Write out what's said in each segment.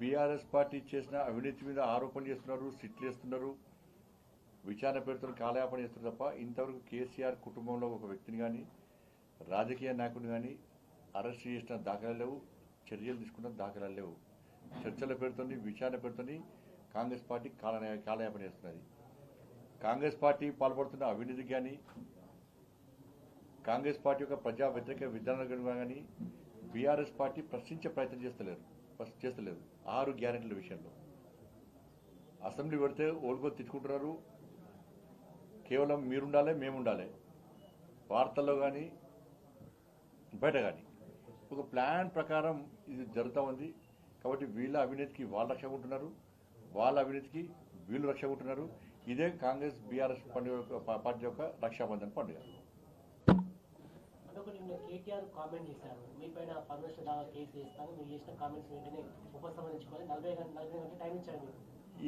BRS party చేసిన అవినీతి మీద ఆరోపణలు చేస్తున్నారు సిట్లు వేస్తున్నారు విచారణ పేరుతో కాలయాపన చేస్తున్నారు తప్ప ఇంతవరకు కేసీఆర్ కుటుంబంలో ఒక వ్యక్తిని కానీ రాజకీయ నాయకుడిని కానీ అరెస్ట్ చేసిన దాఖలాలు లేవు చర్యలు తీసుకున్న దాఖలాలు లేవు. చర్చల పేరుతోని విచారణ పేరుతోని కాంగ్రెస్ పార్టీ కాల కాలయాపన చేస్తున్నది. కాంగ్రెస్ పార్టీ పాల్పడుతున్న అవినీతికి కానీ కాంగ్రెస్ పార్టీ యొక్క ప్రజా వ్యతిరేక విధానాలు కానీ బీఆర్ఎస్ పార్టీ ప్రశ్నించే ప్రయత్నం చేస్తలేరు. ప్రశ్న చేస్తలేదు. ఆరు గ్యారెంటీల విషయంలో. అసెంబ్లీ పెడితే ఓల్గో తిట్టుకుంటున్నారు. కేవలం మీరుండాలి మేముండాలి. వార్తల్లో కానీ బయట కానీ ఒక ప్లాన్ ప్రకారం ఇది జరుగుతూ ఉంది. కాబట్టి వీళ్ళ అవినీతికి వాళ్ళు రక్ష ఉంటున్నారు. వాళ్ళ అవినీతికి వీళ్ళు రక్ష ఉంటున్నారు. ఇదే కాంగ్రెస్ బీఆర్ఎస్ పండుగ యొక్క- పార్టీ యొక్క రక్షాబంధన్ పండుగ. అదొకటి నిన్న కేటీఆర్ కామెంట్ చేశారు. మీ పైన పర్మిషన్ దావా కేసు చేస్తాను మీరు చేసిన కామెంట్స్ వెంటనే ఉపసంహరించుకోవాలి నలభై గంటల నలభై గంటల టైం ఇచ్చాడు మీకు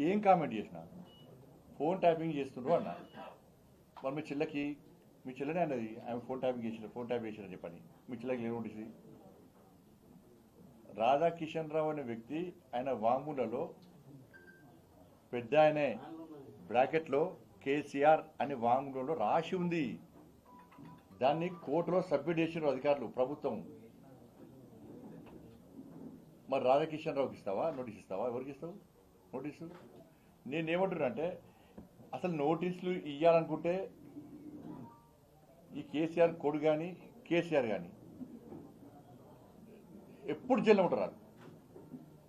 ఏం కామెంట్ చేసిన? ఫోన్ ట్యాపింగ్ చేస్తుండ్రు అన్న. మరి మీ చెల్లకి మీ చెల్లనే అన్నది ఆమె ఫోన్ ట్యాపింగ్ చేసిన ఫోన్ ట్యాప్ చేసిన చెప్పని. మీ చెల్లకి ఏముంటుంది రాధాకిషన్ రావు అనే వ్యక్తి ఆయన వాంగ్మూలలో పెద్ద ఆయనే బ్రాకెట్లో కేసీఆర్ అనే వాంగ్మూలంలో రాసి ఉంది. దాన్ని కోర్టులో సబ్మిట్ చేసిన అధికారులు ప్రభుత్వం. మరి రాధాకిషన్ రావుకి ఇస్తావా? నోటీస్ ఇస్తావా? ఎవరికి ఇస్తావు? నోటీసు? నేనేమంటున్నానంటే అసలు నోటీసులు ఇవ్వాలనుకుంటే ఈ కేసీఆర్ కొడు కానీ కేసీఆర్ కానీ ఎప్పుడు జైల్లో ఉంటారు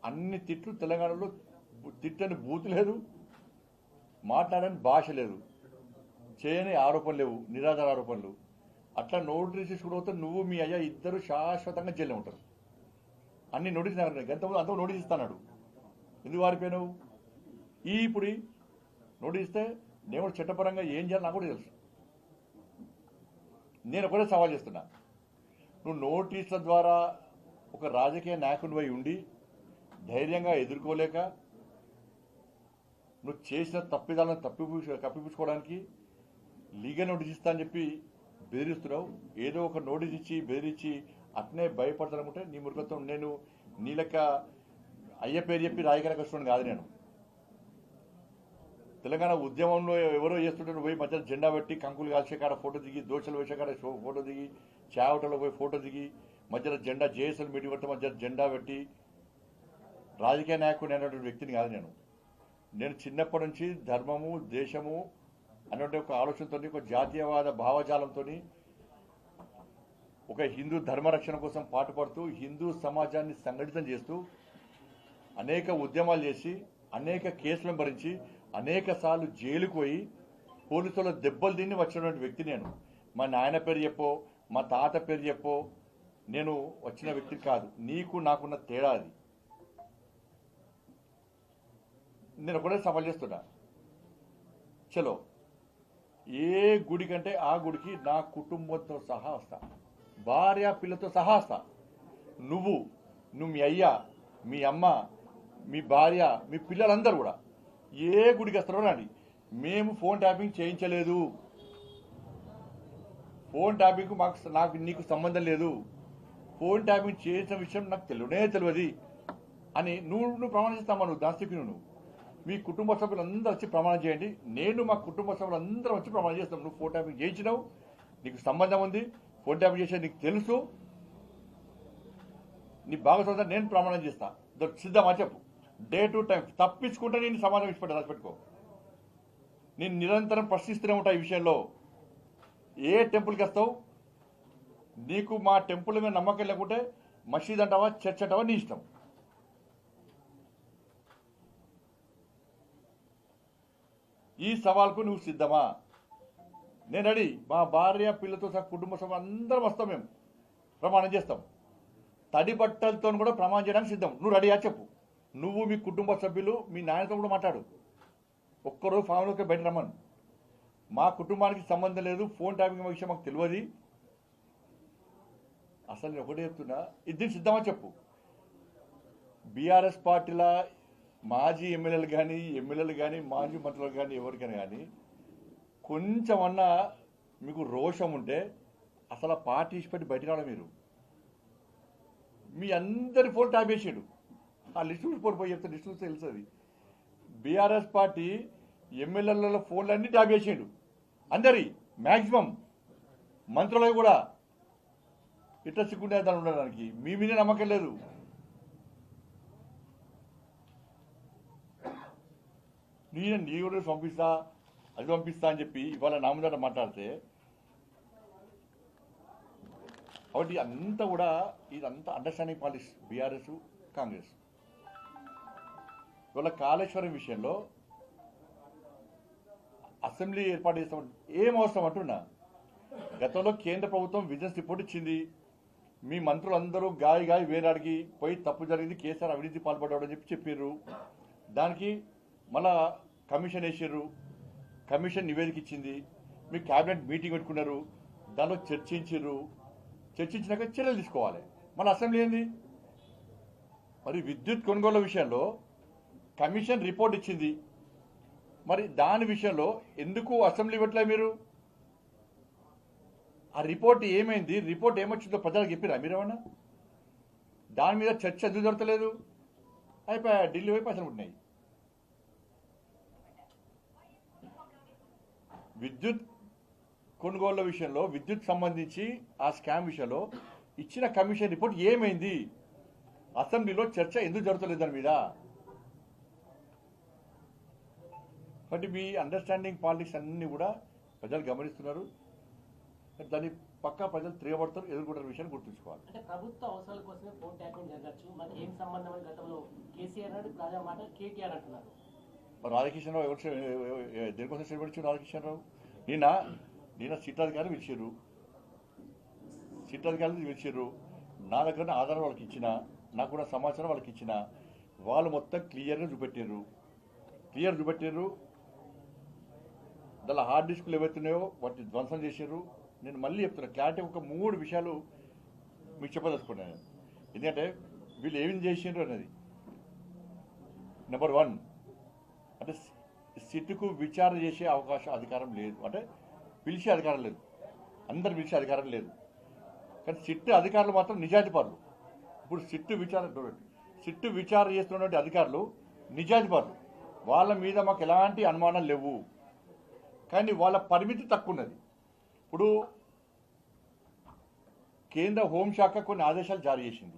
అన్ని తిట్లు తెలంగాణలో తిట్టని బూతు లేదు మాట్లాడని భాష లేదు. చేయని ఆరోపణలు లేవు నిరాధార ఆరోపణలు. అట్లా నోటీస్ తీసుకుని నువ్వు మీ అయ్యా ఇద్దరు శాశ్వతంగా జైల్లో ఉంటారు. అన్ని నోటీస్ ఎంతమంది అంత నోటీస్ ఇస్తాడు ఎందుకు వారిపోయినావు ఈ ఇప్పుడు నోటీస్ ఇస్తే నేను కూడా చట్టపరంగా ఏం చేయాలి నాకు కూడా తెలుసు. నేను ఒకటే సవాల్ చేస్తున్నా. నువ్వు నోటీసుల ద్వారా ఒక రాజకీయ నాయకుడివై ఉండి ధైర్యంగా ఎదుర్కోలేక నువ్వు చేసిన తప్పిదాలను తప్పిపూ కప్పిపుచ్చుకోవడానికి లీగల్ నోటీస్ ఇస్తా అని చెప్పి బెదిరిస్తున్నావు ఏదో ఒక నోటీస్ ఇచ్చి బెదిరించి అట్నే భయపడతానుకుంటే నీ మురుగత్వం నేను నీ లెక్క అయ్య పేరు చెప్పి రాయగల కష్టం కాదు నేను. తెలంగాణ ఉద్యమంలో ఎవరో చేస్తుంటే పోయి మధ్యలో జెండా పెట్టి కంకులు కాల్చే కాడ ఫోటో దిగి దోషలు వేసే కాడ ఫోటో దిగి చావటలో పోయి ఫోటో దిగి మధ్యలో జెండా జేఎస్ఎల్ మీటింగ్ పెడితే మధ్యలో జెండా పెట్టి రాజకీయ నాయకుడు అనేటువంటి వ్యక్తిని కాదు నేను. నేను చిన్నప్పటి నుంచి ధర్మము దేశము అటువంటి ఒక ఆలోచనతో ఒక జాతీయవాద భావజాలంతో ఒక హిందూ ధర్మరక్షణ కోసం పాటుపడుతూ హిందూ సమాజాన్ని సంఘటితం చేస్తూ అనేక ఉద్యమాలు చేసి అనేక కేసులను భరించి అనేక సార్లు జైలుకు పోయి పోలీసుల దెబ్బలు తిని వచ్చినటువంటి వ్యక్తి నేను. మా నాయన పేరు చెప్పో మా తాత పేరు చెప్పో నేను వచ్చిన వ్యక్తి కాదు. నీకు నాకున్న తేడా అది. నేను ఒకటే సవాల్ చేస్తున్నా. చలో. ఏ గుడి కంటే ఆ గుడికి నా కుటుంబంతో సహా వస్తా. భార్య పిల్లతో సహా వస్తా. నువ్వు నువ్వు మీ అయ్య మీ అమ్మ మీ భార్య మీ పిల్లలందరూ కూడా ఏ గుడికి వస్తారో రండి. మేము ఫోన్ ట్యాపింగ్ చేయించలేదు. ఫోన్ ట్యాపింగ్ మాకు నాకు నీకు సంబంధం లేదు. ఫోన్ ట్యాపింగ్ చేసిన విషయం నాకు తెలియనే తెలియదు అని నువ్వు నువ్వు ప్రమాణిస్తామా నువ్వు దాస్తికి నువ్వు మీ కుటుంబ సభ్యులందరూ వచ్చి ప్రమాణం చేయండి. నేను మా కుటుంబ సభ్యులందరం వచ్చి ప్రమాణం చేస్తాం. నువ్వు ఫోన్ ట్యాపింగ్ చేయించినావు. నీకు సంబంధం ఉంది. ఫోన్ ట్యాపింగ్ చేసేది నీకు తెలుసు. నీ భాగస్వామ్యం నేను ప్రమాణం చేస్తా. సిద్ధమా చెప్పు. డే టు టైం తప్పించుకుంటే నేను సమాధానం ఇచ్చిపెట్టా రాసిపెట్టుకో నేను నిరంతరం ప్రశ్నిస్తూనే ఉంటా ఈ విషయంలో. ఏ టెంపుల్కి వస్తావు? నీకు మా టెంపుల్ మీద నమ్మకం లేకుంటే మసీద్ అంటావా చర్చ్ అంటావా నీ ఇష్టం. ఈ సవాల్కు నువ్వు సిద్ధమా? నేను రెడీ మా భార్య పిల్లతో సహా కుటుంబ సభ అందరం వస్తాం మేము. ప్రమాణం చేస్తాం. తడి బట్టలతో కూడా ప్రమాణం చేయడానికి సిద్ధం. నువ్వు రెడీయా చెప్పు. నువ్వు మీ కుటుంబ సభ్యులు మీ నాయనతో కూడా మాట్లాడు. ఒక్కరోజు ఫామ్లోకి బయట రమ్మను. మా కుటుంబానికి సంబంధం లేదు ఫోన్ ట్యాపింగ్ విషయం మాకు తెలియదు. అసలు నేను ఒకటే చెప్తున్నా ఇది సిద్ధమా చెప్పు. బీఆర్ఎస్ పార్టీల మాజీ ఎమ్మెల్యేలు కానీ ఎమ్మెల్యేలు కానీ మాజీ మంత్రులు కానీ ఎవరికైనా కానీ కొంచెమన్నా మీకు రోషం ఉంటే అసలు పార్టీ ఇచ్చిపెట్టి బయట రావడం మీరు. మీ అందరి ఫోన్ ట్యాప్ చేసాడు. ఆ లిస్టు చూసిపోయి పోయి చెప్తే లిస్టు తెలుస్తుంది. బీఆర్ఎస్ పార్టీ ఎమ్మెల్యేల ఫోన్లన్నీ ట్యాప్ చేసిండు. అందరి మ్యాక్సిమం మంత్రులకు కూడా ఇట్లా సిగ్గుండే దాన్ని ఉండడానికి. మీ మీద నమ్మకం లేదు. నేను నీ కూడా పంపిస్తా అది పంపిస్తా అని చెప్పి ఇవాళ నా మాట్లాడితే కాబట్టి అంతా కూడా ఇదంతా అండర్స్టాండింగ్ పాలిస్ బీఆర్ఎస్ కాంగ్రెస్ ఇవాళ కాళేశ్వరం విషయంలో అసెంబ్లీ ఏర్పాటు చేస్తాం ఏం అవసరం అంటున్నా? గతంలో కేంద్ర ప్రభుత్వం విజిలెన్స్ రిపోర్ట్ ఇచ్చింది. మీ మంత్రులందరూ గాయ గాయ వేరాడికి పోయి తప్పు జరిగింది కేసీఆర్ అవినీతి పాల్పడ్డాడు అని చెప్పి చెప్పారు దానికి మళ్ళా కమిషన్ వేసారు కమిషన్ నివేదిక ఇచ్చింది. మీ క్యాబినెట్ మీటింగ్ పెట్టుకున్నారు. దానిలో చర్చించారు చర్చించినాక చర్యలు తీసుకోవాలి. మన అసెంబ్లీ ఏంది? మరి విద్యుత్ కొనుగోలు విషయంలో కమిషన్ రిపోర్ట్ ఇచ్చింది. మరి దాని విషయంలో ఎందుకు అసెంబ్లీ పెట్టలే మీరు? ఆ రిపోర్ట్ ఏమైంది? రిపోర్ట్ ఏమొచ్చిందో ప్రజలకు చెప్పిరా మీరేమన్నా? దాని మీద చర్చ ఎందుకు జరగలేదు అయిపోయా ఢిల్లీ వైపు అసలు ఉంటున్నాయి విద్యుత్ కొనుగోళ్ళ విషయంలో విద్యుత్ సంబంధించి ఆ స్కామ్ విషయంలో ఇచ్చిన కమిషన్ రిపోర్ట్ ఏమైంది? అసెంబ్లీలో చర్చ ఎందుకు జరుగుతలేదు దాని మీద? కాబట్టి మీ అండర్స్టాండింగ్ పాలిటిక్స్ అన్ని కూడా ప్రజలు గమనిస్తున్నారు. దాన్ని పక్కా ప్రజలు తిరగబడతారు ఎదుర్కొంటున్న విషయాన్ని గుర్తుంచుకోవాలి. అంటే ప్రభుత్వ అవసరాల కోసమే ఫోన్ ట్యాపింగ్ జరగచ్చు. మరి ఏం సంబంధం అని గతంలో కేసీఆర్ అన్నాడు ప్రజా మాట కేటీఆర్ అంటున్నారు. మరి రాధాకిషన్ ఎవరు చే- ఎ- ఎ- రాధాకిషన్ రావు నిన్న నిన్న సిట్టాధికారి పిలిచారు. సిట్టాధికారులు పిలిచారు. నా దగ్గర ఆధారం వాళ్ళకి ఇచ్చిన నాకు కూడా సమాచారం వాళ్ళకి ఇచ్చిన వాళ్ళు మొత్తం క్లియర్గా చూపెట్టారు. క్లియర్ చూపెట్టారు. దాని హార్డ్ డిస్క్లు ఏవైతున్నాయో వాటిని ధ్వంసం చేశారు. నేను మళ్ళీ చెప్తున్నా క్లారిటీ ఒక మూడు విషయాలు మీకు చెప్పదలుచుకున్నాను. ఎందుకంటే వీళ్ళు ఏం చేసిండ్రు అనేది. నెంబర్ వన్ అంటే సిట్టుకు విచారణ చేసే అవకాశం అధికారం లేదు. అంటే పిలిచే అధికారం లేదు. అందరు పిలిచే అధికారం లేదు. కానీ సిట్టు అధికారులు మాత్రం నిజాధిపరులు ఇప్పుడు సిట్టు విచారణ చూడండి. సిట్టు విచారణ చేస్తున్నటువంటి అధికారులు నిజాధిపరులు వాళ్ళ మీద మాకు ఎలాంటి అనుమానాలు లేవు. కానీ వాళ్ళ పరిమితి తక్కువ ఉన్నది ఇప్పుడు కేంద్ర హోంశాఖ కొన్ని ఆదేశాలు జారీ చేసింది.